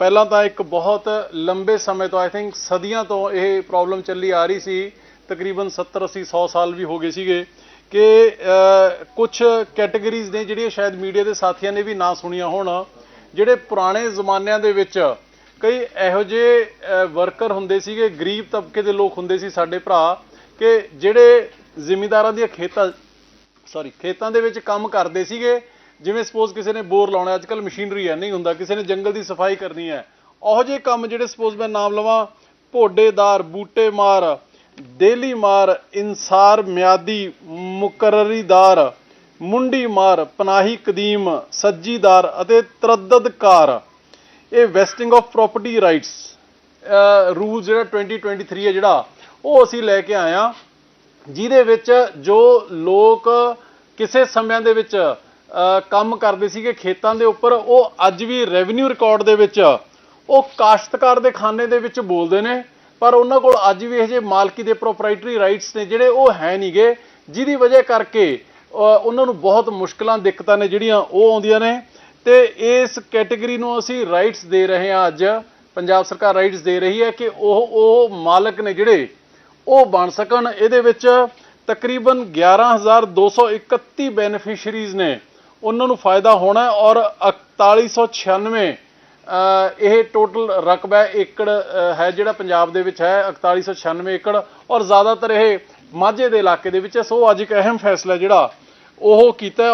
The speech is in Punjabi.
ਪਹਿਲਾਂ ਤਾਂ ਇੱਕ ਬਹੁਤ ਲੰਬੇ ਸਮੇਂ ਤੋਂ ਆਈ ਥਿੰਕ ਸਦੀਆਂ ਤੋਂ ਇਹ ਪ੍ਰੋਬਲਮ ਚੱਲੀ ਆ ਰਹੀ ਸੀ। ਤਕਰੀਬਨ 70 80 100 ਸਾਲ ਵੀ ਹੋ ਗਏ ਸੀਗੇ ਕਿ ਕੁਝ ਕੈਟਾਗਰੀਜ਼ ਨੇ ਜਿਹੜੀਆਂ ਸ਼ਾਇਦ ਮੀਡੀਆ ਦੇ ਸਾਥੀਆਂ ਨੇ ਵੀ ਨਾ ਸੁਣੀਆਂ ਹੋਣ, ਜਿਹੜੇ ਪੁਰਾਣੇ ਜ਼ਮਾਨਿਆਂ ਦੇ ਵਿੱਚ ਕਈ ਇਹੋ ਜਿਹੇ ਵਰਕਰ ਹੁੰਦੇ ਸੀਗੇ, ਗਰੀਬ ਤਬਕੇ ਦੇ ਲੋਕ ਹੁੰਦੇ ਸੀ ਸਾਡੇ ਭਰਾ, ਕਿ ਜਿਹੜੇ ਜ਼ਿਮੀਂਦਾਰਾਂ ਦੀਆਂ ਖੇਤਾਂ ਸੌਰੀ ਖੇਤਾਂ ਦੇ ਵਿੱਚ ਕੰਮ ਕਰਦੇ ਸੀਗੇ ਜਿਵੇਂ ਸਪੋਜ਼ ਕਿਸੇ ਨੇ ਬੋਰ ਲਾਉਣਾ ਅੱਜ ਕੱਲ ਮਸ਼ੀਨਰੀ ਹੈ, ਨਹੀਂ ਹੁੰਦਾ। ਕਿਸੇ ਨੇ ਜੰਗਲ ਦੀ ਸਫ਼ਾਈ ਕਰਨੀ ਹੈ। ਉਹੋ ਜਿਹੇ ਕੰਮ ਜਿਹੜੇ ਸਪੋਜ਼ ਮੈਂ ਨਾਮ ਲਵਾਂ, ਭੋਡੇਦਾਰ ਬੂਟੇ ਮਾਰ ਦੇਲੀ ਮਾਰ ਇਨਸਾਰ, ਮਿਆਦੀ, ਮੁਕਰਰੀਦਾਰ ਮੁੰਡੀ ਮਾਰ ਪਨਾਹੀ ਕਦੀਮ, ਸੱਜੀਦਾਰ ਅਤੇ ਤਰੱਦਦਕਾਰ। ਇਹ vesting of property rights rule ਜਿਹੜਾ 2023 ਹੈ ਜਿਹੜਾ, ਉਹ ਅਸੀਂ ਲੈ ਕੇ ਆਏ ਹਾਂ, ਜਿਹਦੇ ਵਿੱਚ ਜੋ ਲੋਕ ਕਿਸੇ ਸਮਿਆਂ ਦੇ ਵਿੱਚ ਕੰਮ ਕਰਦੇ ਸੀਗੇ ਖੇਤਾਂ ਦੇ ਉੱਪਰ, ਉਹ ਅੱਜ ਵੀ ਰੈਵਨਿਊ ਰਿਕਾਰਡ ਦੇ ਵਿੱਚ, ਉਹ ਕਾਸ਼ਤਕਾਰ ਦੇ ਖਾਨੇ ਦੇ ਵਿੱਚ ਬੋਲਦੇ ਨੇ, ਪਰ ਉਹਨਾਂ ਕੋਲ ਅੱਜ ਵੀ ਇਹ ਜੇ ਮਾਲਕੀ ਦੇ ਪ੍ਰੋਪਰਾਈਟਰੀ ਰਾਈਟਸ ਨੇ ਜਿਹੜੇ ਉਹ ਹੈ ਨਹੀਂਗੇ ਜਿਹਦੀ ਵਜ੍ਹਾ ਕਰਕੇ ਉਹਨਾਂ ਨੂੰ ਬਹੁਤ ਮੁਸ਼ਕਲਾਂ, ਦਿੱਕਤਾਂ ਨੇ ਜਿਹੜੀਆਂ ਉਹ ਆਉਂਦੀਆਂ ਨੇ। ਤੇ ਇਸ ਕੈਟਾਗਰੀ ਨੂੰ ਅਸੀਂ ਰਾਈਟਸ ਦੇ ਰਹੇ ਹਾਂ ਅੱਜ, ਪੰਜਾਬ ਸਰਕਾਰ ਰਾਈਟਸ ਦੇ ਰਹੀ ਹੈ ਕਿ ਉਹ ਉਹ ਮਾਲਕ ਨੇ ਜਿਹੜੇ, ਉਹ ਬਣ ਸਕਣ। ਇਹਦੇ ਵਿੱਚ ਤਕਰੀਬਨ 11231 ਬੈਨੀਫੀਸ਼ੀਅਰੀਜ਼ ਨੇ। ਉਹਨਾਂ ਨੂੰ ਫਾਇਦਾ ਹੋਣਾ ਹੈ ਔਰ 4196 ਅਹ, ਇਹ ਟੋਟਲ ਰਕਬਾ ਹੈ, ਏਕੜ ਹੈ ਜਿਹੜਾ ਪੰਜਾਬ ਦੇ ਵਿੱਚ ਹੈ 4196 ਏਕੜ ਔਰ ਜ਼ਿਆਦਾਤਰ ਇਹ ਮਾਝੇ ਦੇ ਇਲਾਕੇ ਦੇ ਵਿੱਚ ਹੈ। ਸੋ ਅੱਜ ਇੱਕ ਅਹਿਮ ਫੈਸਲਾ ਜਿਹੜਾ ਉਹ ਕੀਤਾ ਹੈ